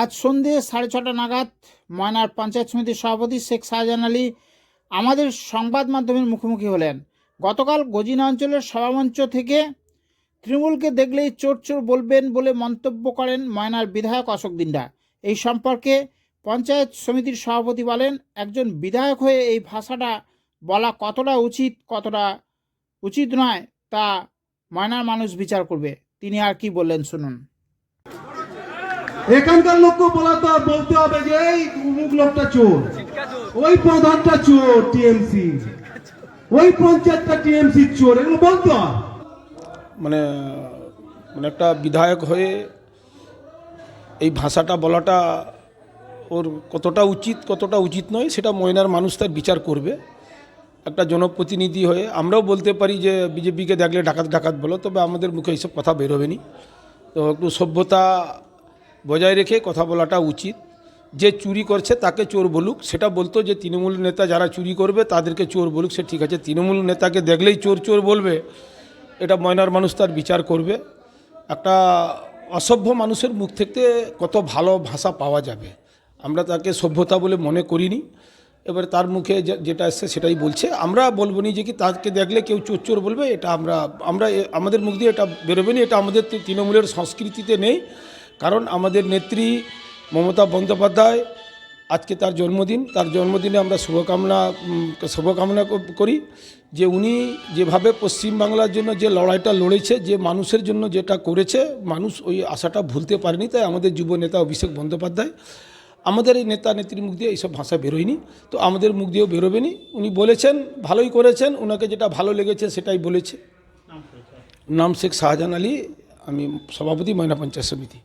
আজ সন্ধে সাড়ে ছটা নাগাদ ময়নার পঞ্চায়েত সমিতির সভাপতি শেখ শাহজাহান আলী আমাদের সংবাদ মাধ্যমের মুখোমুখি হলেন। গতকাল গজিনা অঞ্চলের সভামঞ্চ থেকে তৃণমূলকে দেখলেই চোর চোর বলবেন বলে মন্তব্য করেন ময়নার বিধায়ক অশোক দিন্ডা এই সম্পর্কে পঞ্চায়েত সমিতির সভাপতি বলেন, একজন বিধায়ক হয়ে এই ভাষাটা বলা কতটা উচিত কতটা উচিত নয় তা ময়নার মানুষ বিচার করবে। তিনি আর কি বললেন শুনুন। এখানকার লোককে বলা তো বলতে হবে যে, এই অমুক লোকটা চোর। ওই প্রধানটা চোর, টিএমসি। ওই পঞ্চায়েতটা টিএমসি চোর, এগুলো বলতে হয়। মানে মানে একটা বিধায়ক হয়ে এই ভাষাটা বলাটা ওর কতটা উচিত কতটা উচিত নয়, সেটা ময়নার মানুষ তার বিচার করবে। একটা জনপ্রতিনিধি হয়ে, আমরাও বলতে পারি যে, বিজেপিকে দেখলে ডাকাত ডাকাত বলো, তবে আমাদের মুখে এইসব কথা বেরোবে নি তো একটু সভ্যতা বজায় রেখে কথা বলাটা উচিত। যে চুরি করছে তাকে চোর বলুক। সেটা বলতো যে তৃণমূল নেতা যারা চুরি করবে তাদেরকে চোর বলুক, সে ঠিক আছে। তৃণমূল নেতাকে দেখলেই চোর চোর বলবে, এটা ময়নার মানুষ তার বিচার করবে। একটা অসভ্য মানুষের মুখ থেকে কত ভালো ভাষা পাওয়া যাবে। আমরা তাকে সভ্যতা বলে মনে করিনি। এবার তার মুখে যেটা এসছে সেটাই বলছে। আমরা বলব নি যে কি তাকে দেখলে কেউ চোর চোর বলবে, এটা আমরা আমরা আমাদের মুখ দিয়ে এটা বেরোবে না। এটা আমাদের তৃণমূলের সংস্কৃতিতে নেই। কারণ আমাদের নেত্রী মমতা বন্দ্যোপাধ্যায় আজকে তার জন্মদিন তার জন্মদিনে আমরা শুভকামনা শুভকামনা করি যে উনি যেভাবে পশ্চিমবাংলার জন্য যে লড়াইটা লড়েছে যে মানুষের জন্য যেটা করেছে মানুষ ওই আশাটা ভুলতে পারেনি তাই আমাদের যুব নেতা অভিষেক বন্দ্যোপাধ্যায় আমাদের এই নেতা নেত্রীর মুখ দিয়ে এইসব ভাষা বেরোয়নি। তো আমাদের মুখ দিয়েও বেরোবেনি। উনি বলেছেন ভালোই করেছেন ওনাকে যেটা ভালো লেগেছে সেটাই বলেছে। নাম শেখ শাহজাহান আলী আমি সভাপতি ময়না পঞ্চায়েত সমিতি।